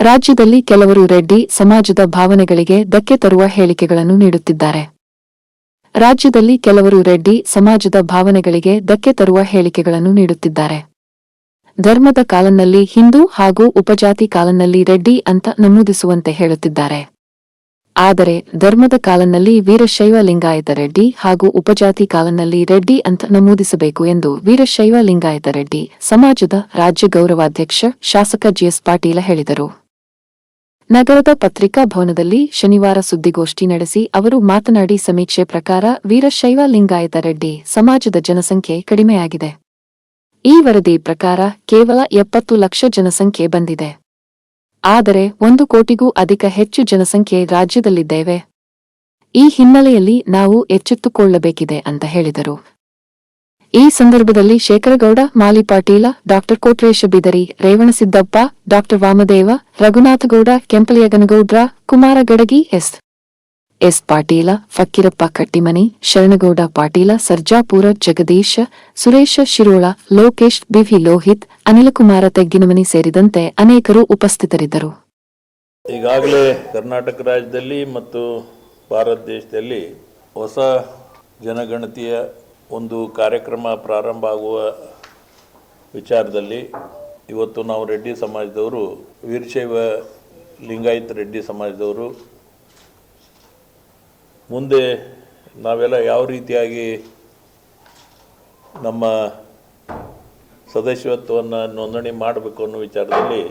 ರಾಜ್ಯದಲ್ಲಿ ಕೆಲವರು ರೆಡ್ಡಿ ಸಮಾಜದ ಭಾವನೆಗಳಿಗೆ ಧಕ್ಕೆ ತರುವ ಹೇಳಿಕೆಗಳನ್ನು ನೀಡುತ್ತಿದ್ದಾರೆ. ರಾಜ್ಯದಲ್ಲಿ ಕೆಲವರು ರೆಡ್ಡಿ ಸಮಾಜದ ಭಾವನೆಗಳಿಗೆ ಧಕ್ಕೆ ತರುವ ಹೇಳಿಕೆಗಳನ್ನು ನೀಡುತ್ತಿದ್ದಾರೆ. ಧರ್ಮದ ಕಾಲನಲ್ಲಿ ಹಿಂದೂ ಹಾಗೂ ಉಪಜಾತಿ ಕಾಲನಲ್ಲಿ ರೆಡ್ಡಿ ಅಂತ ನಮೂದಿಸುವಂತೆ ಹೇಳುತ್ತಿದ್ದಾರೆ. ಆದರೆ ಧರ್ಮದ ಕಾಲನಲ್ಲಿ ವೀರಶೈವ ಲಿಂಗಾಯತ ರೆಡ್ಡಿ ಹಾಗೂ ಉಪಜಾತಿ ಕಾಲನಲ್ಲಿ ರೆಡ್ಡಿ ಅಂತ ನಮೂದಿಸಬೇಕು ಎಂದು ವೀರಶೈವ ಲಿಂಗಾಯತ ರೆಡ್ಡಿ ಸಮಾಜದ ರಾಜ್ಯ ಗೌರವಾಧ್ಯಕ್ಷ ಶಾಸಕ ಜಿಎಸ್ ಪಾಟೀಲ ಹೇಳಿದರು. ನಗರದ ಪತ್ರಿಕಾ ಭವನದಲ್ಲಿ ಶನಿವಾರ ಸುದ್ದಿಗೋಷ್ಠಿ ನಡೆಸಿ ಅವರು ಮಾತನಾಡಿ, ಸಮೀಕ್ಷೆ ಪ್ರಕಾರ ವೀರಶೈವ ಲಿಂಗಾಯತ ರೆಡ್ಡಿ ಸಮಾಜದ ಜನಸಂಖ್ಯೆ ಕಡಿಮೆಯಾಗಿದೆ. ಈ ವರದಿ ಪ್ರಕಾರ ಕೇವಲ ಎಪ್ಪತ್ತು ಲಕ್ಷ ಜನಸಂಖ್ಯೆ ಬಂದಿದೆ. ಆದರೆ ಒಂದು ಕೋಟಿಗೂ ಅಧಿಕ ಹೆಚ್ಚು ಜನಸಂಖ್ಯೆ ರಾಜ್ಯದಲ್ಲಿದ್ದೇವೆ. ಈ ಹಿನ್ನೆಲೆಯಲ್ಲಿ ನಾವು ಎಚ್ಚೆತ್ತುಕೊಳ್ಳಬೇಕಿದೆ ಅಂತ ಹೇಳಿದರು. ಈ ಸಂದರ್ಭದಲ್ಲಿ Shekhargouda, Mali Patil doctor Kotresh Bidari Revanasiddappa doctor Vamadeva Raghunathagouda Kempaliyanagoudra Kumara Gadagi, S. S. Patil Fakkirappa Kattimani, Sharanagouda Patil, Sarjapur Jagadisha, Suresha Shirol, Lokesh, B V Lohith, Anilkumara Tegginamani ಸೇರಿದಂತೆ ಅನೇಕರು ಉಪಸ್ಥಿತರಿದ್ದರು. ಈಗಾಗಲೇ ಕರ್ನಾಟಕ ರಾಜ್ಯದಲ್ಲಿ ಮತ್ತು ಭಾರತ ದೇಶದಲ್ಲಿ ಹೊಸ ಜನಗಣತಿಯ ಒಂದು ಕಾರ್ಯಕ್ರಮ ಪ್ರಾರಂಭ ಆಗುವ ವಿಚಾರದಲ್ಲಿ ಇವತ್ತು ನಾವು ರೆಡ್ಡಿ ಸಮಾಜದವರು, ವೀರಶೈವ ಲಿಂಗಾಯತ್ ರೆಡ್ಡಿ ಸಮಾಜದವರು, ಮುಂದೆ ನಾವೆಲ್ಲ ಯಾವ ರೀತಿಯಾಗಿ ನಮ್ಮ ಸದಸ್ಯತ್ವವನ್ನು ನೋಂದಣಿ ಮಾಡಬೇಕು ಅನ್ನೋ ವಿಚಾರದಲ್ಲಿ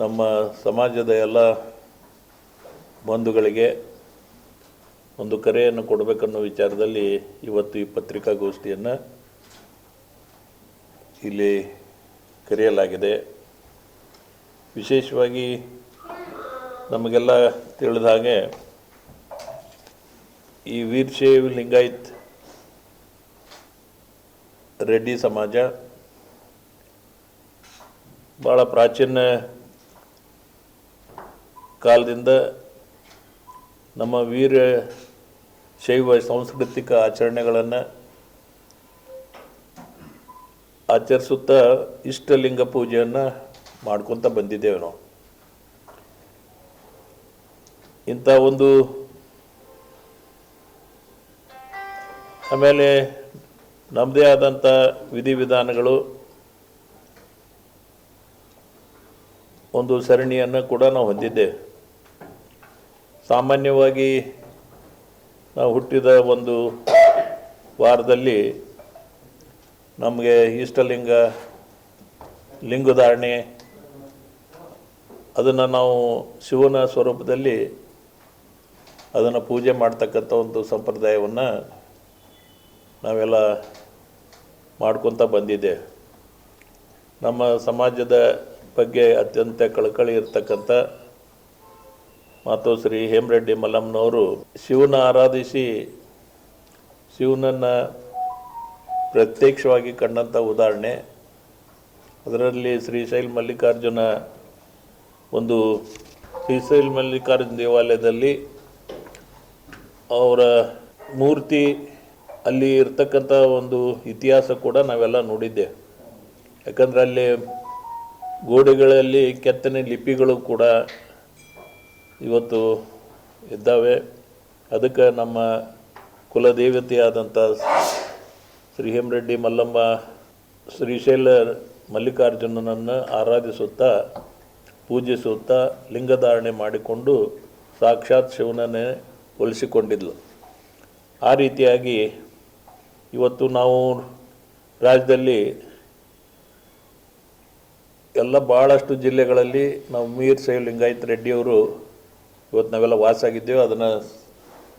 ನಮ್ಮ ಸಮಾಜದ ಎಲ್ಲ ಬಂಧುಗಳಿಗೆ ಒಂದು ಕರೆಯನ್ನು ಕೊಡಬೇಕನ್ನೋ ವಿಚಾರದಲ್ಲಿ ಇವತ್ತು ಈ ಪತ್ರಿಕಾಗೋಷ್ಠಿಯನ್ನು ಇಲ್ಲಿ ಕರೆಯಲಾಗಿದೆ. ವಿಶೇಷವಾಗಿ ನಮಗೆಲ್ಲ ತಿಳಿದ ಹಾಗೆ ಈ ವೀರಶೈವ ಲಿಂಗಾಯತ್ ರೆಡ್ಡಿ ಸಮಾಜ ಭಾಳ ಪ್ರಾಚೀನ ಕಾಲದಿಂದ ನಮ್ಮ ವೀರ ಶೈವ ಸಾಂಸ್ಕೃತಿಕ ಆಚರಣೆಗಳನ್ನು ಆಚರಿಸುತ್ತಾ ಇಷ್ಟಲಿಂಗ ಪೂಜೆಯನ್ನು ಮಾಡ್ಕೊತ ಬಂದಿದ್ದೇವೆ ನಾವು. ಇಂಥ ಒಂದು ಆಮೇಲೆ ನಮ್ಮದೇ ಆದಂಥ ವಿಧಿವಿಧಾನಗಳು ಒಂದು ಸರಣಿಯನ್ನು ಕೂಡ ನಾವು ಹೊಂದಿದ್ದೇವೆ. ಸಾಮಾನ್ಯವಾಗಿ ನಾವು ಹುಟ್ಟಿದ ಒಂದು ವಾರದಲ್ಲಿ ನಮಗೆ ಇಷ್ಟಲಿಂಗ ಲಿಂಗಧಾರಣೆ, ಅದನ್ನು ನಾವು ಶಿವನ ಸ್ವರೂಪದಲ್ಲಿ ಅದನ್ನು ಪೂಜೆ ಮಾಡ್ತಕ್ಕಂಥ ಒಂದು ಸಂಪ್ರದಾಯವನ್ನು ನಾವೆಲ್ಲ ಮಾಡ್ಕೊತ ಬಂದಿದ್ದೆ ನಮ್ಮ ಸಮಾಜದ ಬಗ್ಗೆ ಅತ್ಯಂತ ಕಳಕಳಿ ಇರತಕ್ಕಂಥ ಮತ್ತು ಶ್ರೀ ಹೇಮರೆಡ್ಡಿ ಮಲ್ಲಮ್ಮನವರು ಶಿವನ ಆರಾಧಿಸಿ ಶಿವನನ್ನು ಪ್ರತ್ಯಕ್ಷವಾಗಿ ಕಂಡಂಥ ಉದಾಹರಣೆ. ಅದರಲ್ಲಿ ಶ್ರೀಶೈಲ ಮಲ್ಲಿಕಾರ್ಜುನ ಒಂದು ಶ್ರೀಶೈಲ ಮಲ್ಲಿಕಾರ್ಜುನ ದೇವಾಲಯದಲ್ಲಿ ಅವರ ಮೂರ್ತಿ ಅಲ್ಲಿ ಇರ್ತಕ್ಕಂಥ ಒಂದು ಇತಿಹಾಸ ಕೂಡ ನಾವೆಲ್ಲ ನೋಡಿದ್ದೆ. ಯಾಕಂದರೆ ಅಲ್ಲಿ ಗೋಡೆಗಳಲ್ಲಿ ಕೆತ್ತನೆ ಲಿಪಿಗಳು ಕೂಡ ಇವತ್ತು ಇದ್ದಾವೆ. ಅದಕ್ಕೆ ನಮ್ಮ ಕುಲದೇವತೆಯಾದಂಥ ಶ್ರೀ ಹೇಮರೆಡ್ಡಿ ಮಲ್ಲಮ್ಮ ಶ್ರೀಶೈಲ ಮಲ್ಲಿಕಾರ್ಜುನನನ್ನು ಆರಾಧಿಸುತ್ತಾ, ಪೂಜಿಸುತ್ತಾ ಲಿಂಗಧಾರಣೆ ಮಾಡಿಕೊಂಡು ಸಾಕ್ಷಾತ್ ಶಿವನನ್ನೇ ಒಲಿಸಿಕೊಂಡಿದ್ಲು. ಆ ರೀತಿಯಾಗಿ ಇವತ್ತು ನಾವು ರಾಜ್ಯದಲ್ಲಿ ಎಲ್ಲ ಭಾಳಷ್ಟು ಜಿಲ್ಲೆಗಳಲ್ಲಿ ನಾವು ಮೀರ್ ಸೈ ಲಿಂಗಾಯತ್ ರೆಡ್ಡಿಯವರು ಇವತ್ತು ನಾವೆಲ್ಲ ವಾಸಾಗಿದ್ದೇವೆ ಅದನ್ನು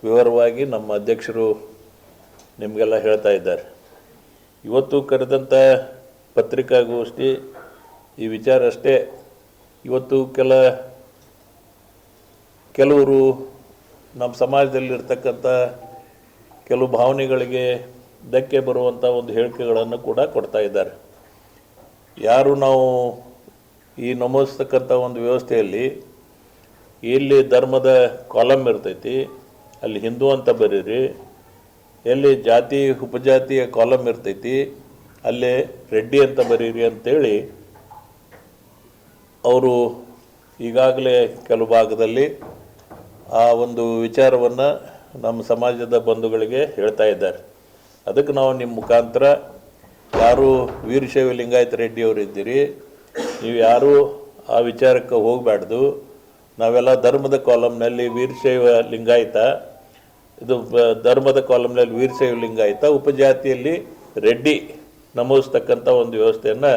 ವಿವರವಾಗಿ ನಮ್ಮ ಅಧ್ಯಕ್ಷರು ನಿಮಗೆಲ್ಲ ಹೇಳ್ತಾ ಇದ್ದಾರೆ. ಇವತ್ತು ಕರೆದಂಥ ಪತ್ರಿಕಾಗೋಷ್ಠಿ ಈ ವಿಚಾರ ಅಷ್ಟೇ. ಇವತ್ತು ಕೆಲ, ಕೆಲವರು ನಮ್ಮ ಸಮಾಜದಲ್ಲಿರ್ತಕ್ಕಂಥ ಕೆಲವು ಭಾವನೆಗಳಿಗೆ ಧಕ್ಕೆ ಬರುವಂಥ ಒಂದು ಹೇಳಿಕೆಗಳನ್ನು ಕೂಡ ಕೊಡ್ತಾ ಇದ್ದಾರೆ. ಯಾರು ನಾವು ಈ ನಮೂದಿಸ್ತಕ್ಕಂಥ ಒಂದು ವ್ಯವಸ್ಥೆಯಲ್ಲಿ ಎಲ್ಲಿ ಧರ್ಮದ ಕಾಲಮ್ ಇರ್ತೈತಿ. ಅಲ್ಲಿ ಹಿಂದೂ ಅಂತ ಬರೀರಿ. ಎಲ್ಲಿ ಜಾತಿ, ಉಪಜಾತಿಯ ಕಾಲಮ್ ಇರ್ತೈತಿ. ಅಲ್ಲಿ ರೆಡ್ಡಿ ಅಂತ ಬರೀರಿ ಅಂತೇಳಿ ಅವರು ಈಗಾಗಲೇ ಕೆಲವು ಭಾಗದಲ್ಲಿ ಆ ಒಂದು ವಿಚಾರವನ್ನು ನಮ್ಮ ಸಮಾಜದ ಬಂಧುಗಳಿಗೆ ಹೇಳ್ತಾ ಇದ್ದಾರೆ. ಅದಕ್ಕೆ ನಾವು ನಿಮ್ಮ ಮುಖಾಂತರ ಯಾರು ವೀರಶೈವ ಲಿಂಗಾಯತ ರೆಡ್ಡಿಯವರು ಇದ್ದೀರಿ, ನೀವು ಯಾರೂ ಆ ವಿಚಾರಕ್ಕೆ ಹೋಗಬಾರ್ದು ನಾವೆಲ್ಲ ಧರ್ಮದ ಕಾಲಮ್ನಲ್ಲಿ ವೀರಶೈವ ಲಿಂಗಾಯತ, ಇದು ಧರ್ಮದ ಕಾಲಮ್ನಲ್ಲಿ ವೀರಶೈವ ಲಿಂಗಾಯತ, ಉಪಜಾತಿಯಲ್ಲಿ ರೆಡ್ಡಿ ನಮೂದಿಸ್ತಕ್ಕಂಥ ಒಂದು ವ್ಯವಸ್ಥೆಯನ್ನು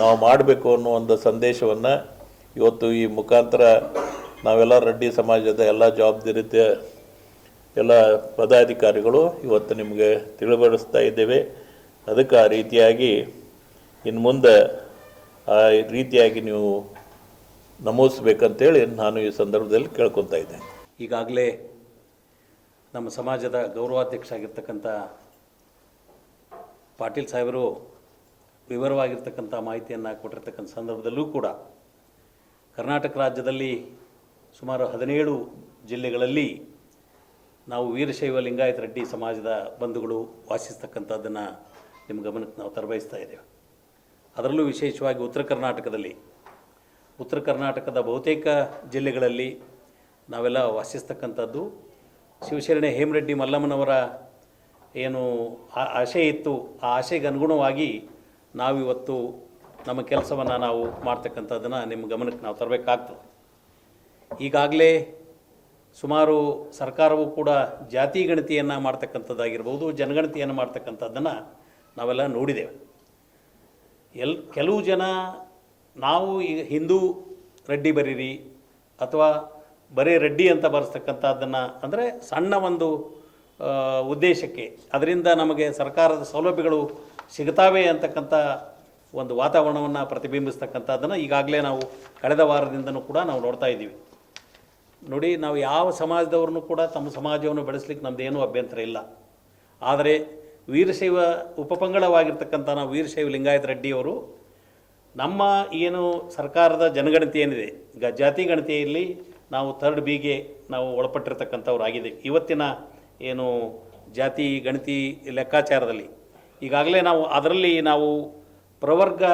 ನಾವು ಮಾಡಬೇಕು ಅನ್ನೋ ಒಂದು ಸಂದೇಶವನ್ನು ಇವತ್ತು ಈ ಮುಖಾಂತರ ನಾವೆಲ್ಲ ರೆಡ್ಡಿ ಸಮಾಜದ ಎಲ್ಲ ಜವಾಬ್ದಾರಿತ ಎಲ್ಲ ಪದಾಧಿಕಾರಿಗಳು ಇವತ್ತು ನಿಮಗೆ ತಿಳಿಬಡಿಸ್ತಾ ಇದ್ದೇವೆ. ಅದಕ್ಕೆ ಆ ರೀತಿಯಾಗಿ ಇನ್ನು ಮುಂದೆ ಆ ರೀತಿಯಾಗಿ ನೀವು ನಮೂದಿಸ್ಬೇಕಂತೇಳಿ ನಾನು ಈ ಸಂದರ್ಭದಲ್ಲಿ ಕೇಳ್ಕೊತಾ ಇದ್ದೇನೆ. ಈಗಾಗಲೇ ನಮ್ಮ ಸಮಾಜದ ಗೌರವಾಧ್ಯಕ್ಷ ಆಗಿರ್ತಕ್ಕಂಥ ಪಾಟೀಲ್ ಸಾಹೇಬರು ವಿವರವಾಗಿರ್ತಕ್ಕಂಥ ಮಾಹಿತಿಯನ್ನು ಕೊಟ್ಟಿರ್ತಕ್ಕಂಥ ಸಂದರ್ಭದಲ್ಲೂ ಕೂಡ ಕರ್ನಾಟಕ ರಾಜ್ಯದಲ್ಲಿ ಸುಮಾರು ಹದಿನೇಳು ಜಿಲ್ಲೆಗಳಲ್ಲಿ ನಾವು ವೀರಶೈವ ಲಿಂಗಾಯತ ರೆಡ್ಡಿ ಸಮಾಜದ ಬಂಧುಗಳು ವಾಸಿಸ್ತಕ್ಕಂಥದ್ದನ್ನು ನಿಮ್ಮ ಗಮನಕ್ಕೆ ನಾವು ತರಬಯಸ್ತಾ ಇದ್ದೇವೆ. ಅದರಲ್ಲೂ ವಿಶೇಷವಾಗಿ ಉತ್ತರ ಕರ್ನಾಟಕದಲ್ಲಿ ಉತ್ತರ ಕರ್ನಾಟಕದ ಬಹುತೇಕ ಜಿಲ್ಲೆಗಳಲ್ಲಿ ನಾವೆಲ್ಲ ವಾಸಿಸ್ತಕ್ಕಂಥದ್ದು. ಶಿವಶರಣೆ ಹೇಮರೆಡ್ಡಿ ಮಲ್ಲಮ್ಮನವರ ಏನು ಆಶೆ ಇತ್ತು. ಆ ಆಶೆಗೆ ಅನುಗುಣವಾಗಿ ನಾವಿವತ್ತು ನಮ್ಮ ಕೆಲಸವನ್ನು ನಾವು ಮಾಡ್ತಕ್ಕಂಥದ್ದನ್ನು ನಿಮ್ಮ ಗಮನಕ್ಕೆ ನಾವು ತರಬೇಕಾಗ್ತದೆ. ಈಗಾಗಲೇ ಸುಮಾರು ಸರ್ಕಾರವು ಕೂಡ ಜಾತಿ ಗಣತಿಯನ್ನು ಮಾಡ್ತಕ್ಕಂಥದ್ದಾಗಿರ್ಬೋದು, ಜನಗಣತಿಯನ್ನು ಮಾಡ್ತಕ್ಕಂಥದ್ದನ್ನು ನಾವೆಲ್ಲ ನೋಡಿದ್ದೇವೆ. ಎಲ್, ಕೆಲವು ಜನ ನಾವು ಈಗ ಹಿಂದೂ ರೆಡ್ಡಿ ಬರೀರಿ ಅಥವಾ ಬರೀ ರೆಡ್ಡಿ ಅಂತ ಬರೆಸ್ತಕ್ಕಂಥದ್ದನ್ನು ಅಂದರೆ ಸಣ್ಣ ಒಂದು ಉದ್ದೇಶಕ್ಕೆ, ಅದರಿಂದ ನಮಗೆ ಸರ್ಕಾರದ ಸೌಲಭ್ಯಗಳು ಸಿಗ್ತಾವೆ ಅಂತಕ್ಕಂಥ ಒಂದು ವಾತಾವರಣವನ್ನು ಪ್ರತಿಬಿಂಬಿಸ್ತಕ್ಕಂಥದ್ದನ್ನು ಈಗಾಗಲೇ ನಾವು ಕಳೆದ ವಾರದಿಂದನೂ ಕೂಡ ನಾವು ನೋಡ್ತಾ ಇದ್ದೀವಿ. ನೋಡಿ, ನಾವು ಯಾವ ಸಮಾಜದವ್ರನ್ನೂ ಕೂಡ ತಮ್ಮ ಸಮಾಜವನ್ನು ಬೆಳೆಸಲಿಕ್ಕೆ ನಮ್ಮದೇನೂ ಅಭ್ಯಂತರ ಇಲ್ಲ. ಆದರೆ ವೀರಶೈವ ಉಪಪಂಗಡವಾಗಿರ್ತಕ್ಕಂಥ ನಾವು ವೀರಶೈವ ಲಿಂಗಾಯತ ರೆಡ್ಡಿಯವರು ನಮ್ಮ ಏನು ಸರ್ಕಾರದ ಜನಗಣತಿ ಏನಿದೆ ಗ ಜಾತಿ ಗಣತಿಯಲ್ಲಿ ನಾವು ಥರ್ಡ್ ಬಿಗೆ ನಾವು ಒಳಪಟ್ಟಿರ್ತಕ್ಕಂಥವ್ರಾಗಿದ್ದೀವಿ. ಇವತ್ತಿನ ಏನು ಜಾತಿ ಗಣತಿ ಲೆಕ್ಕಾಚಾರದಲ್ಲಿ ಈಗಾಗಲೇ ನಾವು ಅದರಲ್ಲಿ ನಾವು ಪ್ರವರ್ಗ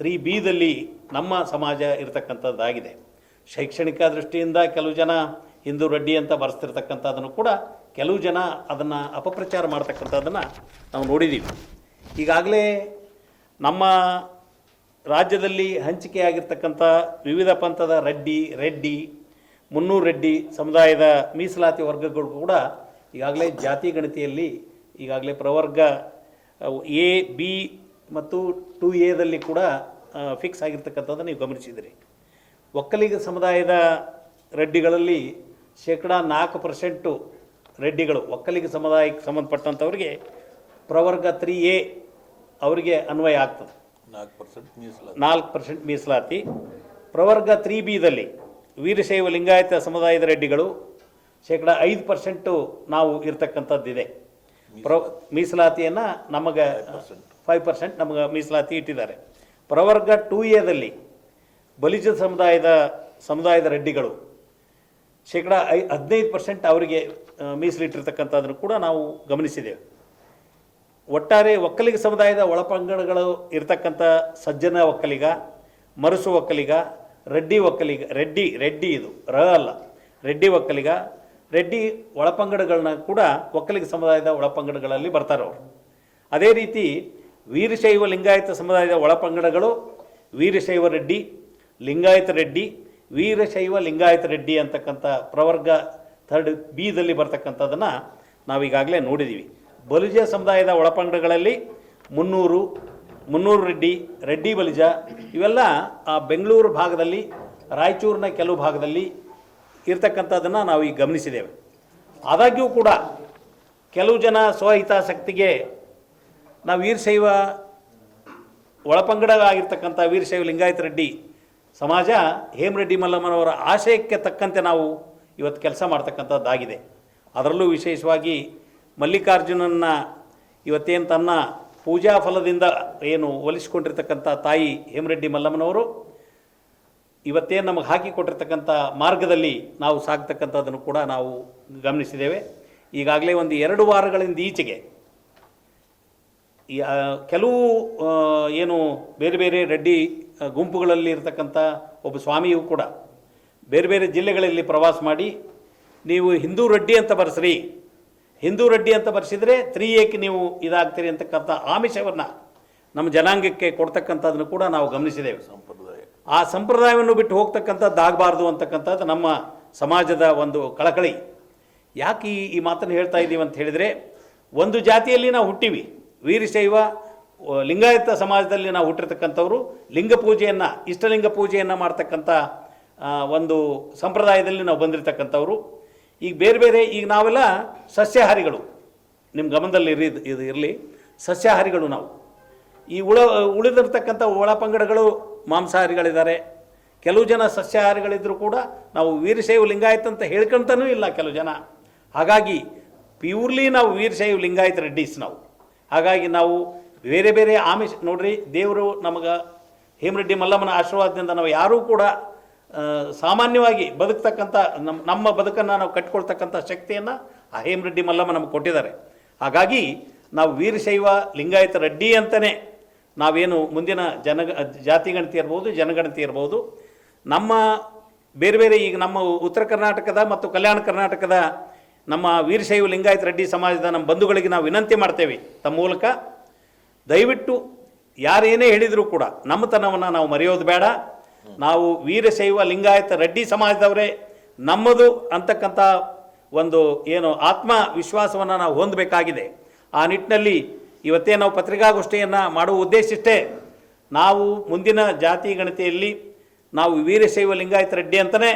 ತ್ರೀ ಬಿದಲ್ಲಿ ನಮ್ಮ ಸಮಾಜ ಇರತಕ್ಕಂಥದ್ದಾಗಿದೆ. ಶೈಕ್ಷಣಿಕ ದೃಷ್ಟಿಯಿಂದ ಕೆಲವು ಜನ ಹಿಂದೂ ರೆಡ್ಡಿ ಅಂತ ಬರೆಸ್ತಿರ್ತಕ್ಕಂಥದ್ದನ್ನು ಕೂಡ ಕೆಲವು ಜನ ಅದನ್ನು ಅಪಪ್ರಚಾರ ಮಾಡ್ತಕ್ಕಂಥದ್ದನ್ನು ನಾವು ನೋಡಿದ್ದೀವಿ. ಈಗಾಗಲೇ ನಮ್ಮ ರಾಜ್ಯದಲ್ಲಿ ಹಂಚಿಕೆಯಾಗಿರ್ತಕ್ಕಂಥ ವಿವಿಧ ಪಂಥದ ರೆಡ್ಡಿ ರೆಡ್ಡಿ, ಮುನ್ನೂರು ರೆಡ್ಡಿ ಸಮುದಾಯದ ಮೀಸಲಾತಿ ವರ್ಗಗಳು ಕೂಡ ಈಗಾಗಲೇ ಜಾತಿ ಗಣತಿಯಲ್ಲಿ, ಈಗಾಗಲೇ ಪ್ರವರ್ಗ, ಎ, ಬಿ ಮತ್ತು ಟು ಎದಲ್ಲಿ ಕೂಡ ಫಿಕ್ಸ್ ಆಗಿರ್ತಕ್ಕಂಥದ್ದು ನೀವು ಗಮನಿಸಿದಿರಿ ಒಕ್ಕಲಿಗ ಸಮುದಾಯದ ರೆಡ್ಡಿಗಳಲ್ಲಿ ಶೇಕಡ ನಾಲ್ಕು ಪರ್ಸೆಂಟು ರೆಡ್ಡಿಗಳು, ಒಕ್ಕಲಿಗ ಸಮುದಾಯಕ್ಕೆ ಸಂಬಂಧಪಟ್ಟಂಥವ್ರಿಗೆ ಪ್ರವರ್ಗ ತ್ರೀ ಎ ಅವರಿಗೆ ಅನ್ವಯ ಆಗ್ತದೆ. ನಾಲ್ಕು ಪರ್ಸೆಂಟ್ ಮೀಸಲಾತಿ. ನಾಲ್ಕು ಪರ್ಸೆಂಟ್ ಮೀಸಲಾತಿ. ಪ್ರವರ್ಗ ತ್ರೀ ಬಿದಲ್ಲಿ ವೀರಶೈವ ಲಿಂಗಾಯತ ಸಮುದಾಯದ ರೆಡ್ಡಿಗಳು ಶೇಕಡ ಐದು ಪರ್ಸೆಂಟು ನಾವು ಇರ್ತಕ್ಕಂಥದ್ದಿದೆ. ಪ್ರ ಮೀಸಲಾತಿಯನ್ನು ನಮಗೆ ಫೈವ್ ಪರ್ಸೆಂಟ್ ನಮಗೆ ಮೀಸಲಾತಿ ಇಟ್ಟಿದ್ದಾರೆ. ಪ್ರವರ್ಗ ಟೂ ಎದಲ್ಲಿ ಬಲಿಜ ಸಮುದಾಯದ ಸಮುದಾಯದ ರೆಡ್ಡಿಗಳು ಶೇಕಡ ಐ ಹದಿನೈದು ಪರ್ಸೆಂಟ್ ಅವರಿಗೆ ಮೀಸಲಿಟ್ಟಿರ್ತಕ್ಕಂಥದ್ದನ್ನು ಕೂಡ ನಾವು ಗಮನಿಸಿದ್ದೇವೆ. ಒಟ್ಟಾರೆ ಒಕ್ಕಲಿಗ ಸಮುದಾಯದ ಒಳಪಂಗಡಗಳು ಇರತಕ್ಕಂಥ ಸಜ್ಜನ ಒಕ್ಕಲಿಗ, ಮರುಸು ಒಕ್ಕಲಿಗ, ರೆಡ್ಡಿ ಒಕ್ಕಲಿಗ, ರೆಡ್ಡಿ ರೆಡ್ಡಿ ಇದು, ರ ಅಲ್ಲ, ರೆಡ್ಡಿ ಒಕ್ಕಲಿಗ, ರೆಡ್ಡಿ ಒಳಪಂಗಡಗಳನ್ನ ಕೂಡ ಒಕ್ಕಲಿಗ ಸಮುದಾಯದ ಒಳಪಂಗಡಗಳಲ್ಲಿ ಬರ್ತಾರೆ ಅವರು. ಅದೇ ರೀತಿ ವೀರಶೈವ ಲಿಂಗಾಯತ ಸಮುದಾಯದ ಒಳಪಂಗಡಗಳು, ವೀರಶೈವ ರೆಡ್ಡಿ, ಲಿಂಗಾಯತ ರೆಡ್ಡಿ, ವೀರಶೈವ ಲಿಂಗಾಯತ ರೆಡ್ಡಿ ಅಂತಕ್ಕಂಥ ಪ್ರವರ್ಗ ಥರ್ಡ್ ಬಿದಲ್ಲಿ ಬರ್ತಕ್ಕಂಥದ್ದನ್ನು ನಾವೀಗಾಗಲೇ ನೋಡಿದ್ದೀವಿ ಬಲಿಜ ಸಮುದಾಯದ ಒಳಪಂಗಡಗಳಲ್ಲಿ ಮುನ್ನೂರು ಮುನ್ನೂರು ರೆಡ್ಡಿ ರೆಡ್ಡಿ ಬಲಿಜ, ಇವೆಲ್ಲ ಆ ಬೆಂಗಳೂರು ಭಾಗದಲ್ಲಿ, ರಾಯಚೂರಿನ ಕೆಲವು ಭಾಗದಲ್ಲಿ ಇರ್ತಕ್ಕಂಥದ್ದನ್ನು ನಾವು ಈಗ ಗಮನಿಸಿದ್ದೇವೆ. ಆದಾಗ್ಯೂ ಕೂಡ ಕೆಲವು ಜನ ಸ್ವಹಿತಾಸಕ್ತಿಗೆ ನಾವು ವೀರಶೈವ ಒಳಪಂಗಡ ಆಗಿರ್ತಕ್ಕಂಥ ವೀರಶೈವ ಲಿಂಗಾಯತ ರೆಡ್ಡಿ ಸಮಾಜ ಹೇಮರೆಡ್ಡಿ ಮಲ್ಲಮ್ಮನವರ ಆಶಯಕ್ಕೆ ತಕ್ಕಂತೆ ನಾವು ಇವತ್ತು ಕೆಲಸ ಮಾಡ್ತಕ್ಕಂಥದ್ದಾಗಿದೆ. ಅದರಲ್ಲೂ ವಿಶೇಷವಾಗಿ ಮಲ್ಲಿಕಾರ್ಜುನನ್ನ ಇವತ್ತೇನು ತನ್ನ ಪೂಜಾ ಫಲದಿಂದ ಏನು ಒಲಿಸಿಕೊಂಡಿರ್ತಕ್ಕಂಥ ತಾಯಿ ಹೇಮರೆಡ್ಡಿ ಮಲ್ಲಮ್ಮನವರು, ಇವತ್ತೇನು ನಮಗೆ ಹಾಕಿಕೊಟ್ಟಿರ್ತಕ್ಕಂಥ ಮಾರ್ಗದಲ್ಲಿ ನಾವು ಸಾಕ್ತಕ್ಕಂಥದ್ದನ್ನು ಕೂಡ ನಾವು ಗಮನಿಸಿದ್ದೇವೆ. ಈಗಾಗಲೇ ಒಂದು ಎರಡು ವಾರಗಳಿಂದ ಈಚೆಗೆ ಕೆಲವು ಏನು ಬೇರೆ ಬೇರೆ ರೆಡ್ಡಿ ಗುಂಪುಗಳಲ್ಲಿ ಇರತಕ್ಕಂಥ ಒಬ್ಬ ಸ್ವಾಮಿಯು ಕೂಡ ಬೇರೆ ಬೇರೆ ಜಿಲ್ಲೆಗಳಲ್ಲಿ ಪ್ರವಾಸ ಮಾಡಿ, ನೀವು ಹಿಂದೂ ರೆಡ್ಡಿ ಅಂತ ಬರೆಸ್ರಿ ಹಿಂದೂ ರೆಡ್ಡಿ ಅಂತ ಬರೆಸಿದರೆ ತ್ರೀ ಏಕೆ ನೀವು ಇದಾಗ್ತೀರಿ ಅಂತಕ್ಕಂಥ ಆಮಿಷವನ್ನು ನಮ್ಮ ಜನಾಂಗಕ್ಕೆ ಕೊಡ್ತಕ್ಕಂಥದ್ದನ್ನು ಕೂಡ ನಾವು ಗಮನಿಸಿದ್ದೇವೆ. ಸಂಪ್ರದಾಯ. ಆ ಸಂಪ್ರದಾಯವನ್ನು ಬಿಟ್ಟು ಹೋಗ್ತಕ್ಕಂಥದ್ದಾಗಬಾರ್ದು ಅಂತಕ್ಕಂಥದ್ದು ನಮ್ಮ ಸಮಾಜದ ಒಂದು ಕಳಕಳಿ. ಯಾಕೆ ಈ ಈ ಮಾತನ್ನು ಹೇಳ್ತಾ ಇದ್ದೀವಿ ಅಂತ ಹೇಳಿದರೆ ಒಂದು ಜಾತಿಯಲ್ಲಿ ನಾವು ಹುಟ್ಟಿವಿ. ವೀರಶೈವ ಲಿಂಗಾಯತ ಸಮಾಜದಲ್ಲಿ ನಾವು ಹುಟ್ಟಿರ್ತಕ್ಕಂಥವರು. ಲಿಂಗ ಪೂಜೆಯನ್ನು ಇಷ್ಟಲಿಂಗ ಪೂಜೆಯನ್ನು ಮಾಡ್ತಕ್ಕಂಥ ಒಂದು ಸಂಪ್ರದಾಯದಲ್ಲಿ ನಾವು ಬಂದಿರತಕ್ಕಂಥವ್ರು. ಈಗ ಬೇರೆ ಬೇರೆ, ಈಗ ನಾವೆಲ್ಲ ಸಸ್ಯಾಹಾರಿಗಳು. ನಿಮ್ಮ ಗಮನದಲ್ಲಿ ಇರಿ, ಇದು ಇರಲಿ. ಸಸ್ಯಾಹಾರಿಗಳು ನಾವು. ಈ ಉಳ, ಉಳಿದಿರ್ತಕ್ಕಂಥ ಒಳ ಪಂಗಡಗಳು ಮಾಂಸಾಹಾರಿಗಳಿದ್ದಾರೆ. ಕೆಲವು ಜನ ಸಸ್ಯಾಹಾರಿಗಳಿದ್ದರೂ ಕೂಡ ನಾವು ವೀರಶೈವ ಲಿಂಗಾಯತ ಅಂತ ಹೇಳ್ಕೊಂತನೂ ಇಲ್ಲ ಕೆಲವು ಜನ. ಹಾಗಾಗಿ ಪ್ಯೂರ್ಲಿ ನಾವು ವೀರಶೈವ ಲಿಂಗಾಯತ ರೆಡ್ಡಿಸ್ ನಾವು. ಹಾಗಾಗಿ ನಾವು ಬೇರೆ ಬೇರೆ ಆಮಿಷ, ನೋಡ್ರಿ, ದೇವರು ನಮಗೆ ಹೇಮರೆಡ್ಡಿ ಮಲ್ಲಮ್ಮನ ಆಶೀರ್ವಾದದಿಂದ ನಾವು ಯಾರೂ ಕೂಡ ಸಾಮಾನ್ಯವಾಗಿ ಬದುಕ್ತಕ್ಕಂಥ ನಮ್ಮ ನಮ್ಮ ಬದುಕನ್ನು ನಾವು ಕಟ್ಕೊಳ್ತಕ್ಕಂಥ ಶಕ್ತಿಯನ್ನು ಆ ಹೇಮರೆಡ್ಡಿ ಮಲ್ಲಮ್ಮ ನಮಗೆ ಕೊಟ್ಟಿದ್ದಾರೆ. ಹಾಗಾಗಿ ನಾವು ವೀರಶೈವ ಲಿಂಗಾಯತ ರೆಡ್ಡಿ ಅಂತಲೇ ನಾವೇನು ಮುಂದಿನ ಜನ ಜಾತಿ ಗಣತಿ ಇರ್ಬೋದು, ಜನಗಣತಿ ಇರ್ಬೋದು. ನಮ್ಮ ಬೇರೆ ಬೇರೆ ಈಗ ನಮ್ಮ ಉತ್ತರ ಕರ್ನಾಟಕದ ಮತ್ತು ಕಲ್ಯಾಣ ಕರ್ನಾಟಕದ ನಮ್ಮ ವೀರಶೈವ ಲಿಂಗಾಯತ ರೆಡ್ಡಿ ಸಮಾಜದ ನಮ್ಮ ಬಂಧುಗಳಿಗೆ ನಾವು ವಿನಂತಿ ಮಾಡ್ತೇವೆ. ತಮ್ಮ ಮೂಲಕ ದಯವಿಟ್ಟು ಯಾರೇನೇ ಹೇಳಿದರೂ ಕೂಡ ನಮ್ಮತನವನ್ನು ನಾವು ಮರೆಯೋದು ಬೇಡ. ನಾವು ವೀರಶೈವ ಲಿಂಗಾಯತ ರೆಡ್ಡಿ ಸಮಾಜದವರೇ, ನಮ್ಮದು ಅಂತಕ್ಕಂಥ ಒಂದು ಏನು ಆತ್ಮ ವಿಶ್ವಾಸವನ್ನು ನಾವು ಹೊಂದಬೇಕಾಗಿದೆ. ಆ ನಿಟ್ಟಿನಲ್ಲಿ ಇವತ್ತೇ ನಾವು ಪತ್ರಿಕಾಗೋಷ್ಠಿಯನ್ನು ಮಾಡುವ ಉದ್ದೇಶ ಇಷ್ಟೇ ನಾವು ಮುಂದಿನ ಜಾತಿ ಗಣತಿಯಲ್ಲಿ ನಾವು ವೀರಶೈವ ಲಿಂಗಾಯತ ರೆಡ್ಡಿ ಅಂತಲೇ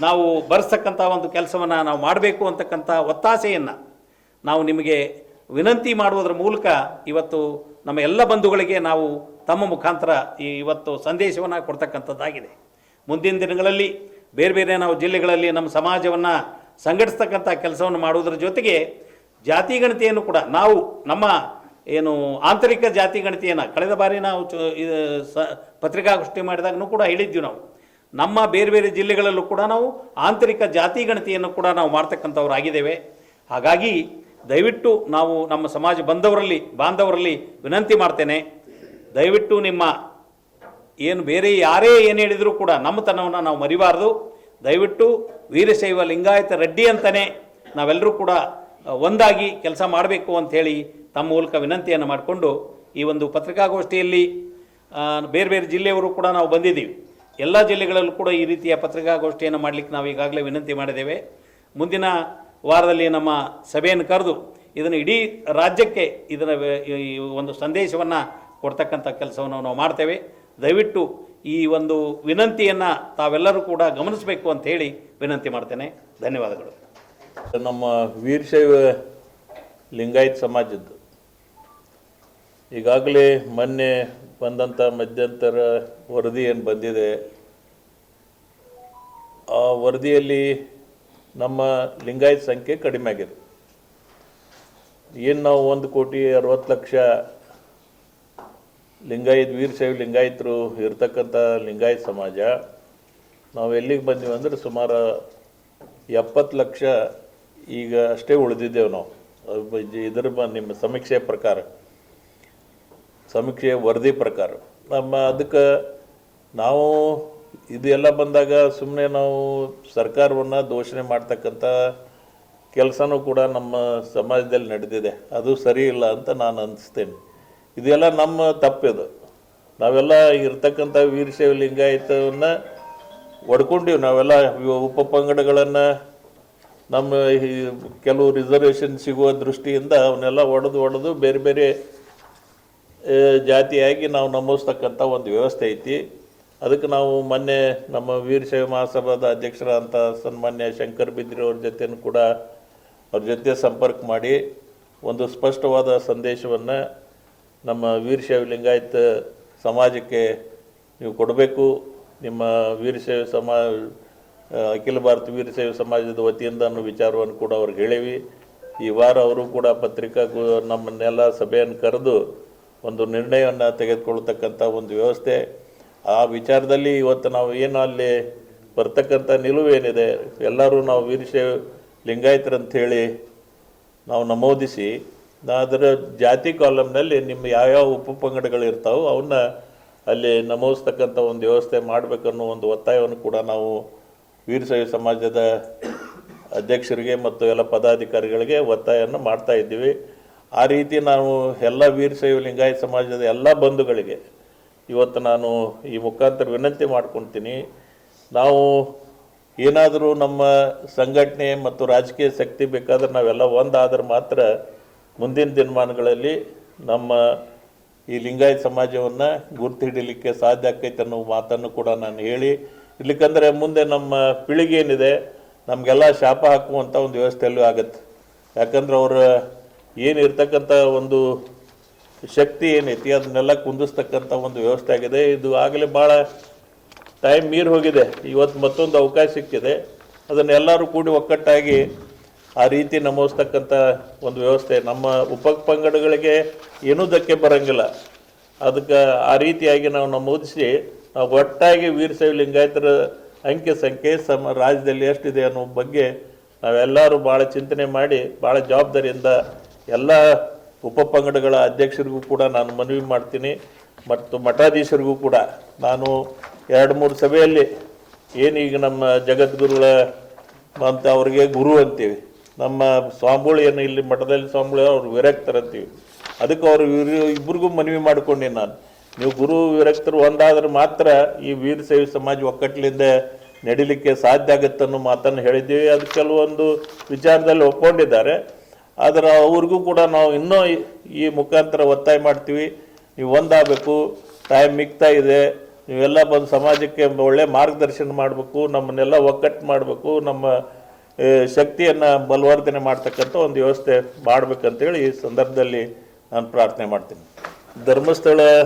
ನಾವು ಬರೆಸ್ತಕ್ಕಂಥ ಒಂದು ಕೆಲಸವನ್ನು ನಾವು ಮಾಡಬೇಕು ಅಂತಕ್ಕಂಥ ಒತ್ತಾಸೆಯನ್ನು ನಾವು ನಿಮಗೆ ವಿನಂತಿ ಮಾಡುವುದರ ಮೂಲಕ ಇವತ್ತು ನಮ್ಮ ಎಲ್ಲ ಬಂಧುಗಳಿಗೆ ನಾವು ತಮ್ಮ ಮುಖಾಂತರ ಈ ಇವತ್ತು ಸಂದೇಶವನ್ನು ಕೊಡ್ತಕ್ಕಂಥದ್ದಾಗಿದೆ. ಮುಂದಿನ ದಿನಗಳಲ್ಲಿ ಬೇರೆ ಬೇರೆ ನಾವು ಜಿಲ್ಲೆಗಳಲ್ಲಿ ನಮ್ಮ ಸಮಾಜವನ್ನು ಸಂಘಟಿಸ್ತಕ್ಕಂಥ ಕೆಲಸವನ್ನು ಮಾಡುವುದರ ಜೊತೆಗೆ ಜಾತಿ ಗಣತಿಯನ್ನು ಕೂಡ ನಾವು ನಮ್ಮ ಏನು ಆಂತರಿಕ ಜಾತಿ ಗಣತಿಯನ್ನು ಕಳೆದ ಬಾರಿ ನಾವು ಚು- ಸ ಪತ್ರಿಕಾಗೋಷ್ಠಿ ಮಾಡಿದಾಗನೂ ಕೂಡ ಹೇಳಿದ್ವಿ ನಾವು. ನಮ್ಮ ಬೇರೆ ಬೇರೆ ಜಿಲ್ಲೆಗಳಲ್ಲೂ ಕೂಡ ನಾವು ಆಂತರಿಕ ಜಾತಿ ಗಣತಿಯನ್ನು ಕೂಡ ನಾವು ಮಾಡ್ತಕ್ಕಂಥವ್ರು ಆಗಿದ್ದೇವೆ ಹಾಗಾಗಿ ದಯವಿಟ್ಟು ನಾವು ನಮ್ಮ ಸಮಾಜ ಬಂಧವರಲ್ಲಿ ಬಾಂಧವರಲ್ಲಿ ವಿನಂತಿ ಮಾಡ್ತೇನೆ. ದಯವಿಟ್ಟು ನಿಮ್ಮ ಏನು ಬೇರೆ ಯಾರೇ ಏನು ಹೇಳಿದರೂ ಕೂಡ ನಮ್ಮತನವನ್ನು ನಾವು ಮರಿಬಾರ್ದು. ದಯವಿಟ್ಟು ವೀರಶೈವ ಲಿಂಗಾಯತ ರೆಡ್ಡಿ ಅಂತಲೇ ನಾವೆಲ್ಲರೂ ಕೂಡ ಒಂದಾಗಿ ಕೆಲಸ ಮಾಡಬೇಕು ಅಂಥೇಳಿ ತಮ್ಮ ಮೂಲಕ ವಿನಂತಿಯನ್ನು ಮಾಡಿಕೊಂಡು ಈ ಒಂದು ಪತ್ರಿಕಾಗೋಷ್ಠಿಯಲ್ಲಿ ಬೇರೆ ಬೇರೆ ಜಿಲ್ಲೆಯವರು ಕೂಡ ನಾವು ಬಂದಿದ್ದೀವಿ. ಎಲ್ಲ ಜಿಲ್ಲೆಗಳಲ್ಲೂ ಕೂಡ ಈ ರೀತಿಯ ಪತ್ರಿಕಾಗೋಷ್ಠಿಯನ್ನು ಮಾಡಲಿಕ್ಕೆ ನಾವು ಈಗಾಗಲೇ ವಿನಂತಿ ಮಾಡಿದ್ದೇವೆ. ಮುಂದಿನ ವಾರದಲ್ಲಿ ನಮ್ಮ ಸಭೆಯನ್ನು ಕರೆದು ಇದನ್ನು ಇಡೀ ರಾಜ್ಯಕ್ಕೆ ಇದನ್ನು ಈ ಒಂದು ಸಂದೇಶವನ್ನು ಕೊಡ್ತಕ್ಕಂಥ ಕೆಲಸವನ್ನು ನಾವು ಮಾಡ್ತೇವೆ. ದಯವಿಟ್ಟು ಈ ಒಂದು ವಿನಂತಿಯನ್ನು ತಾವೆಲ್ಲರೂ ಕೂಡ ಗಮನಿಸಬೇಕು ಅಂತ ಹೇಳಿ ವಿನಂತಿ ಮಾಡ್ತೇನೆ. ಧನ್ಯವಾದಗಳು. ನಮ್ಮ ವೀರಶೈವ ಲಿಂಗಾಯತ್ ಸಮಾಜದ್ದು. ಈಗಾಗಲೇ ಮೊನ್ನೆ ಬಂದಂಥ ಮಧ್ಯಂತರ ವರದಿ ಏನು ಬಂದಿದೆ, ಆ ವರದಿಯಲ್ಲಿ ನಮ್ಮ ಲಿಂಗಾಯತ್ ಸಂಖ್ಯೆ ಕಡಿಮೆ ಆಗಿದೆ. ಏನು ನಾವು ಒಂದು ಕೋಟಿ ಅರವತ್ತು ಲಕ್ಷ ಲಿಂಗಾಯತ್ ವೀರಶೈವ ಲಿಂಗಾಯತರು ಇರ್ತಕ್ಕಂಥ ಲಿಂಗಾಯತ್ ಸಮಾಜ, ನಾವು ಎಲ್ಲಿಗೆ ಬಂದೀವಿ ಅಂದ್ರೆ ಸುಮಾರು ಎಪ್ಪತ್ತು ಲಕ್ಷ ಈಗ ಅಷ್ಟೇ ಉಳಿದಿದ್ದೇವೆ ನಾವು. ಇದರ ನಿಮ್ಮ ಸಮೀಕ್ಷೆ ಪ್ರಕಾರ, ಸಮೀಕ್ಷೆ ವರದಿ ಪ್ರಕಾರ. ನಮ್ಮ ಅದಕ್ಕೆ ನಾವು ಇದೆಲ್ಲ ಬಂದಾಗ ಸುಮ್ಮನೆ ನಾವು ಸರ್ಕಾರವನ್ನು ದೋಷಣೆ ಮಾಡ್ತಕ್ಕಂಥ ಕೆಲಸನೂ ಕೂಡ ನಮ್ಮ ಸಮಾಜದಲ್ಲಿ ನಡೆದಿದೆ. ಅದು ಸರಿ ಇಲ್ಲ ಅಂತ ನಾನು ಅನಿಸ್ತೇನೆ. ಇದೆಲ್ಲ ನಮ್ಮ ತಪ್ಪಿದು. ನಾವೆಲ್ಲ ಇರ್ತಕ್ಕಂಥ ವೀರಶೈವ ಲಿಂಗಾಯತವನ್ನು ಒಡ್ಕೊಂಡಿವಿ ನಾವೆಲ್ಲ ಉಪ ಪಂಗಡಗಳನ್ನು ನಮ್ಮ ಕೆಲವು ರಿಸರ್ವೇಷನ್ ಸಿಗುವ ದೃಷ್ಟಿಯಿಂದ ಅವನ್ನೆಲ್ಲ ಒಡೆದು ಒಡೆದು ಬೇರೆ ಬೇರೆ ಜಾತಿಯಾಗಿ ನಾವು ನಮೂದಿಸ್ತಕ್ಕಂಥ ಒಂದು ವ್ಯವಸ್ಥೆ ಐತಿ. ಅದಕ್ಕೆ ನಾವು ಮೊನ್ನೆ ನಮ್ಮ ವೀರಶೈವ ಮಹಾಸಭಾದ ಅಧ್ಯಕ್ಷರಾದಂಥ ಸನ್ಮಾನ್ಯ ಶಂಕರ್ ಬಿದ್ರಿ ಅವ್ರ ಜೊತೆನೂ ಕೂಡ ಅವ್ರ ಜೊತೆ ಸಂಪರ್ಕ ಮಾಡಿ ಒಂದು ಸ್ಪಷ್ಟವಾದ ಸಂದೇಶವನ್ನು ನಮ್ಮ ವೀರಶೈವ ಲಿಂಗಾಯತ ಸಮಾಜಕ್ಕೆ ನೀವು ಕೊಡಬೇಕು. ನಿಮ್ಮ ವೀರಶೈವ ಸಮಾ, ಅಖಿಲ ಭಾರತ ವೀರಶೈವ ಸಮಾಜದ ವತಿಯಿಂದ ಅನ್ನೋ ವಿಚಾರವನ್ನು ಕೂಡ ಅವ್ರಿಗೆ ಹೇಳೀವಿ. ಈ ವಾರ ಅವರು ಕೂಡ ಪತ್ರಿಕಾ ನಮ್ಮನ್ನೆಲ್ಲ ಸಭೆಯನ್ನು ಕರೆದು ಒಂದು ನಿರ್ಣಯವನ್ನು ತೆಗೆದುಕೊಳ್ತಕ್ಕಂಥ ಒಂದು ವ್ಯವಸ್ಥೆ ಆ ವಿಚಾರದಲ್ಲಿ ಇವತ್ತು ನಾವು ಏನು ಅಲ್ಲಿ ಬರ್ತಕ್ಕಂಥ ನಿಲುವೇನಿದೆ ಎಲ್ಲರೂ ನಾವು ವೀರಶೈವ ಲಿಂಗಾಯತರಂಥೇಳಿ ನಾವು ನಮೂದಿಸಿ, ಅದರ ಜಾತಿ ಕಾಲಮ್ನಲ್ಲಿ ನಿಮ್ಮ ಯಾವ್ಯಾವ ಉಪಪಂಗಡಗಳು ಇರ್ತಾವೋ ಅವನ್ನ ಅಲ್ಲಿ ನಮೂದಿಸ್ತಕ್ಕಂಥ ಒಂದು ವ್ಯವಸ್ಥೆ ಮಾಡಬೇಕನ್ನೋ ಒಂದು ಒತ್ತಾಯವನ್ನು ಕೂಡ ನಾವು ವೀರಶೈವ ಸಮಾಜದ ಅಧ್ಯಕ್ಷರಿಗೆ ಮತ್ತು ಎಲ್ಲ ಪದಾಧಿಕಾರಿಗಳಿಗೆ ಒತ್ತಾಯವನ್ನು ಮಾಡ್ತಾ ಇದ್ದೀವಿ. ಆ ರೀತಿ ನಾವು ಎಲ್ಲ ವೀರಶೈವ ಲಿಂಗಾಯತ ಸಮಾಜದ ಎಲ್ಲ ಬಂಧುಗಳಿಗೆ ಇವತ್ತು ನಾನು ಈ ಮುಖಾಂತರ ವಿನಂತಿ ಮಾಡ್ಕೊತೀನಿ. ನಾವು ಏನಾದರೂ ನಮ್ಮ ಸಂಘಟನೆ ಮತ್ತು ರಾಜಕೀಯ ಶಕ್ತಿ ಬೇಕಾದ್ರೆ ನಾವೆಲ್ಲ ಒಂದಾದ್ರೆ ಮಾತ್ರ ಮುಂದಿನ ದಿನಮಾನಗಳಲ್ಲಿ ನಮ್ಮ ಈ ಲಿಂಗಾಯತ ಸಮಾಜವನ್ನು ಗುರುತು ಹಿಡಿಲಿಕ್ಕೆ ಸಾಧ್ಯ ಆಕೈತೆ ಅನ್ನೋ ಮಾತನ್ನು ಕೂಡ ನಾನು ಹೇಳಿ, ಇರ್ಲಿಕ್ಕಂದರೆ ಮುಂದೆ ನಮ್ಮ ಪೀಳಿಗೆ ಏನಿದೆ, ನಮಗೆಲ್ಲ ಶಾಪ ಹಾಕುವಂಥ ಒಂದು ವ್ಯವಸ್ಥೆಯಲ್ಲೂ ಆಗತ್ತೆ. ಯಾಕಂದ್ರೆ ಅವರ ಏನಿರ್ತಕ್ಕಂಥ ಒಂದು ಶಕ್ತಿ ಏನೈತಿ, ಅದನ್ನೆಲ್ಲ ಕುಂದಿಸ್ತಕ್ಕಂಥ ಒಂದು ವ್ಯವಸ್ಥೆ ಆಗಿದೆ. ಇದು ಆಗಲೇ ಭಾಳ ಟೈಮ್ ಮೀರಿ ಹೋಗಿದೆ. ಇವತ್ತು ಮತ್ತೊಂದು ಅವಕಾಶ ಸಿಕ್ಕಿದೆ. ಅದನ್ನೆಲ್ಲರೂ ಕೂಡಿ ಒಕ್ಕಟ್ಟಾಗಿ ಆ ರೀತಿ ನಮೂಸ್ತಕ್ಕಂಥ ಒಂದು ವ್ಯವಸ್ಥೆ. ನಮ್ಮ ಉಪ ಪಂಗಡಗಳಿಗೆ ಏನೂ ಧಕ್ಕೆ ಬರಂಗಿಲ್ಲ. ಅದಕ್ಕೆ ಆ ರೀತಿಯಾಗಿ ನಾವು ನಮೂದಿಸಿ, ನಾವು ಒಟ್ಟಾಗಿ ವೀರಶೈವ ಲಿಂಗಾಯತರ ಅಂಕಿ ಸಂಖ್ಯೆ ಸಮ ರಾಜ್ಯದಲ್ಲಿ ಎಷ್ಟಿದೆ ಅನ್ನೋ ಬಗ್ಗೆ ನಾವೆಲ್ಲರೂ ಭಾಳ ಚಿಂತನೆ ಮಾಡಿ, ಭಾಳ ಜವಾಬ್ದಾರಿಯಿಂದ ಎಲ್ಲ ಉಪ ಪಂಗಡಗಳ ಅಧ್ಯಕ್ಷರಿಗೂ ಕೂಡ ನಾನು ಮನವಿ ಮಾಡ್ತೀನಿ. ಮತ್ತು ಮಠಾಧೀಶರಿಗೂ ಕೂಡ ನಾನು ಎರಡು ಮೂರು ಸಭೆಯಲ್ಲಿ ಏನೀಗ ನಮ್ಮ ಜಗದ್ಗುರುಗಳ ಅಂತ ಅವರಿಗೆ ಗುರು ಅಂತೀವಿ. ನಮ್ಮ ಸ್ವಾಮಿಗಳು ಇಲ್ಲಿ ಮಠದಲ್ಲಿ ಸ್ವಾಮಿಗಳು ಅವ್ರು ವಿರಕ್ತರಂತೀವಿ ಅದಕ್ಕೆ ಅವರು ಇವರು ಇಬ್ಬರಿಗೂ ಮನವಿ ಮಾಡ್ಕೊಂಡೆ ನಾನು. ನೀವು ಗುರು ವಿರಕ್ತರು ಒಂದಾದ್ರೆ ಮಾತ್ರ ಈ ವೀರ ಸೇವೆ ಸಮಾಜ ಒಕ್ಕಟ್ಟಲಿಂದ ನಡಿಲಿಕ್ಕೆ ಸಾಧ್ಯ ಆಗುತ್ತೆ ಅನ್ನೋ ಮಾತನ್ನು ಹೇಳಿದ್ದೀವಿ. ಅದು ಕೆಲವೊಂದು ವಿಚಾರದಲ್ಲಿ ಒಪ್ಕೊಂಡಿದ್ದಾರೆ. ಆದರೆ ಅವ್ರಿಗೂ ಕೂಡ ನಾವು ಇನ್ನೂ ಈ- ಮುಖಾಂತರ ಒತ್ತಾಯ ಮಾಡ್ತೀವಿ. ನೀವು ಒಂದಾಗಬೇಕು ಟೈಮ್ ಮಿಗ್ತಾ ಇದೆ. ನೀವೆಲ್ಲ ಬಂದು ಸಮಾಜಕ್ಕೆ ಒಳ್ಳೆ ಮಾರ್ಗದರ್ಶನ ಮಾಡಬೇಕು, ನಮ್ಮನ್ನೆಲ್ಲ ಒಕ್ಕಟ್ಟು ಮಾಡಬೇಕು, ನಮ್ಮ ಶಕ್ತಿಯನ್ನು ಬಲವರ್ಧನೆ ಮಾಡ್ತಕ್ಕಂಥ ಒಂದು ವ್ಯವಸ್ಥೆ ಮಾಡಬೇಕಂತೇಳಿ ಈ ಸಂದರ್ಭದಲ್ಲಿ ನಾನು ಪ್ರಾರ್ಥನೆ ಮಾಡ್ತೀನಿ. ಧರ್ಮಸ್ಥಳ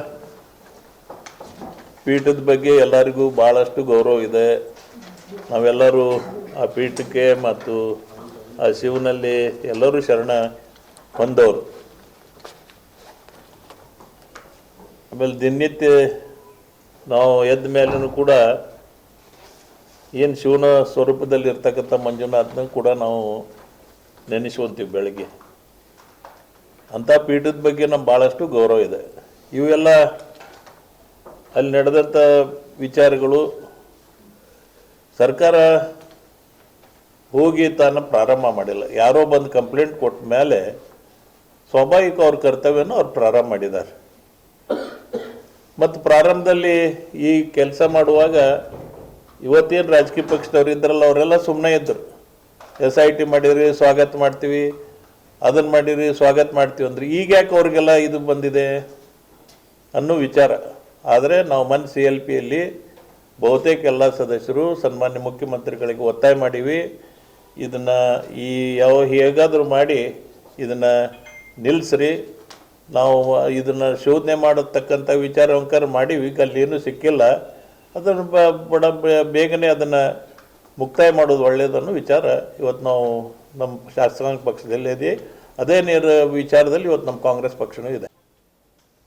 ಪೀಠದ ಬಗ್ಗೆ ಎಲ್ಲರಿಗೂ ಭಾಳಷ್ಟು ಗೌರವ ಇದೆ. ನಾವೆಲ್ಲರೂ ಆ ಪೀಠಕ್ಕೆ ಮತ್ತು ಆ ಶಿವನಲ್ಲಿ ಎಲ್ಲರೂ ಶರಣ ಹೊಂದವರು ಆಮೇಲೆ ದಿನನಿತ್ಯ ನಾವು ಎದ್ದ ಮೇಲೂ ಕೂಡ ಏನು ಶಿವನ ಸ್ವರೂಪದಲ್ಲಿ ಇರ್ತಕ್ಕಂಥ ಮಂಜುನಾಥನ ಕೂಡ ನಾವು ನೆನೆಸ್ಕೊಂತೀವಿ ಬೆಳಗ್ಗೆ. ಅಂಥ ಪೀಠದ ಬಗ್ಗೆ ನಮ್ಗೆ ಭಾಳಷ್ಟು ಗೌರವ ಇದೆ. ಇವೆಲ್ಲ ಅಲ್ಲಿ ನಡೆದಂಥ ವಿಚಾರಗಳು ಸರ್ಕಾರ ಹೋಗಿ ತಾನು ಪ್ರಾರಂಭ ಮಾಡಿಲ್ಲ. ಯಾರೋ ಬಂದು ಕಂಪ್ಲೇಂಟ್ ಕೊಟ್ಟ ಮೇಲೆ ಸ್ವಾಭಾವಿಕ ಅವ್ರ ಕರ್ತವ್ಯನ ಅವ್ರು ಪ್ರಾರಂಭ ಮಾಡಿದ್ದಾರೆ. ಮತ್ತು ಪ್ರಾರಂಭದಲ್ಲಿ ಈ ಕೆಲಸ ಮಾಡುವಾಗ ಇವತ್ತೇನು ರಾಜಕೀಯ ಪಕ್ಷದವ್ರು ಇದ್ರಲ್ಲ ಅವರೆಲ್ಲ ಸುಮ್ಮನೆ ಇದ್ದರು ಎಸ್ ಐ ಟಿ ಮಾಡಿರಿ, ಸ್ವಾಗತ ಮಾಡ್ತೀವಿ ಅದನ್ನು ಮಾಡಿರಿ, ಸ್ವಾಗತ ಮಾಡ್ತೀವಿ ಅಂದ್ರೆ. ಈಗ ಯಾಕೆ ಅವ್ರಿಗೆಲ್ಲ ಇದು ಬಂದಿದೆ ಅನ್ನೋ ವಿಚಾರ. ಆದರೆ ನಾವು ಮನ್ ಸಿ ಎಲ್ ಪಿಯಲ್ಲಿ ಬಹುತೇಕ ಎಲ್ಲ ಸದಸ್ಯರು, ಸನ್ಮಾನ್ಯ ಮುಖ್ಯಮಂತ್ರಿಗಳಿಗೆ ಒತ್ತಾಯ ಮಾಡೀವಿ. ಇದನ್ನು ಈ ಯಾವ ಹೇಗಾದರೂ ಮಾಡಿ ಇದನ್ನು ನಿಲ್ಲಿಸ್ರಿ ನಾವು ಇದನ್ನು ಶೋಧನೆ ಮಾಡತಕ್ಕಂಥ ವಿಚಾರ ಅಂಕಾರ ಮಾಡೀವಿ, ಈಗ ಅಲ್ಲಿ ಏನೂ ಸಿಕ್ಕಿಲ್ಲ. ಅದನ್ನು ಬಡ ಬೇಗನೆ ಅದನ್ನು ಮುಕ್ತಾಯ ಮಾಡೋದು ಒಳ್ಳೆಯದನ್ನು ವಿಚಾರ. ಇವತ್ತು ನಾವು ನಮ್ಮ ಶಾಸಕಾಂಗ ಪಕ್ಷದಲ್ಲಿ ಇದೆ ಅದೇ ನೇರ ವಿಚಾರದಲ್ಲಿ ಇವತ್ತು ನಮ್ಮ ಕಾಂಗ್ರೆಸ್ ಪಕ್ಷನೂ ಇದೆ.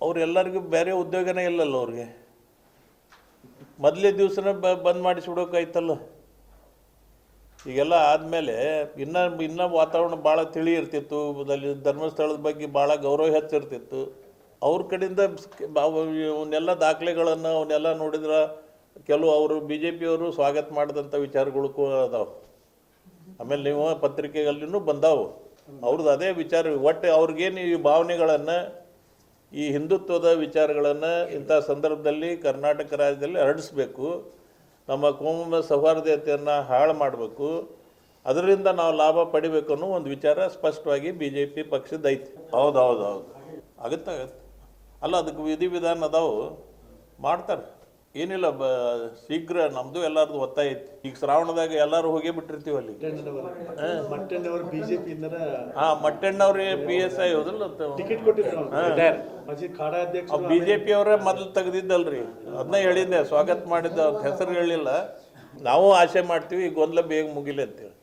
ಅವರೆಲ್ಲರಿಗೂ ಬೇರೆ ಉದ್ಯೋಗನೇ ಇಲ್ಲಲ್ಲ ಅವ್ರಿಗೆ. ಮೊದಲೇ ದಿವಸನೇ ಬಂದ್ ಮಾಡಿಸ್ಬಿಡೋಕಾಯ್ತಲ್ಲ ಈಗೆಲ್ಲ ಆದಮೇಲೆ ಇನ್ನೂ ಇನ್ನೂ ವಾತಾವರಣ ಭಾಳ ತಿಳಿ ಇರ್ತಿತ್ತು. ಅಲ್ಲಿ ಧರ್ಮಸ್ಥಳದ ಬಗ್ಗೆ ಭಾಳ ಗೌರವ ಹೆಚ್ಚಿರ್ತಿತ್ತು. ಅವ್ರ ಕಡೆಯಿಂದ ಅವನ್ನೆಲ್ಲ ದಾಖಲೆಗಳನ್ನು ಅವನ್ನೆಲ್ಲ ನೋಡಿದ್ರೆ ಕೆಲವು ಅವರು ಬಿ ಜೆ ಪಿಯವರು ಸ್ವಾಗತ ಮಾಡಿದಂಥ ವಿಚಾರಗಳು ಅದಾವೆ. ಆಮೇಲೆ ನೀವು ಪತ್ರಿಕೆಗಳಲ್ಲಿನೂ ಬಂದಾವು. ಅವ್ರದ್ದು ಅದೇ ವಿಚಾರ. ಒಟ್ಟು ಅವ್ರಿಗೇನು ಈ ಭಾವನೆಗಳನ್ನು, ಈ ಹಿಂದುತ್ವದ ವಿಚಾರಗಳನ್ನು ಇಂಥ ಸಂದರ್ಭದಲ್ಲಿ ಕರ್ನಾಟಕ ರಾಜ್ಯದಲ್ಲಿ ಹರಡಿಸ್ಬೇಕು. ನಮ್ಮ ಕುಟುಂಬ ಸೌಹಾರ್ದತೆಯನ್ನು ಹಾಳು ಮಾಡಬೇಕು ಅದರಿಂದ ನಾವು ಲಾಭ ಪಡಿಬೇಕು ಅನ್ನೋ ಒಂದು ವಿಚಾರ ಸ್ಪಷ್ಟವಾಗಿ ಬಿ ಜೆ ಪಿ ಪಕ್ಷದ ಐತಿ. ಹೌದು ಹೌದು ಹೌದು ಆಗುತ್ತೆ ಆಗತ್ತೆ. ಅಲ್ಲ ಅದಕ್ಕೆ ವಿಧಿವಿಧಾನ ಅದಾವು ಮಾಡ್ತಾರೆ. ಏನಿಲ್ಲ ಬ ಶೀಘ್ರ ನಮ್ದು ಎಲ್ಲಾರ್ದು ಒತ್ತಾಯ ಐತಿ. ಈಗ ಶ್ರಾವಣದಾಗ ಎಲ್ಲಾರು ಹೋಗೇ ಬಿಟ್ಟಿರ್ತೀವಿ ಅಲ್ಲಿ. ಹಾ. ಮಟ್ಟಣ್ಣವ್ರಿ ಹಾಂ ಪಿ ಎಸ್ ಐ ಹೋದಲ್ಲ ಟಿಕೆಟ್ ಕೊಟ್ಟಿದ್ರು ಮಾಜಿ ಖಾಡಾ ಅಧ್ಯಕ್ಷ ಬಿ ಜೆ ಅವರೇ ಮೊದಲು ತೆಗ್ದಿದ್ದಲ್ರಿ. ಅದನ್ನ ಹೇಳಿದ್ದೆ ಸ್ವಾಗತ ಮಾಡಿದ್ದ ಅವ್ರ ಹೆಸರು ಹೇಳಿಲ್ಲ. ನಾವು ಆಸೆ ಮಾಡ್ತೀವಿ ಈ ಗೊಂದಲ ಬೇಗ ಮುಗಿಲಿ ಅಂತೇಳಿ.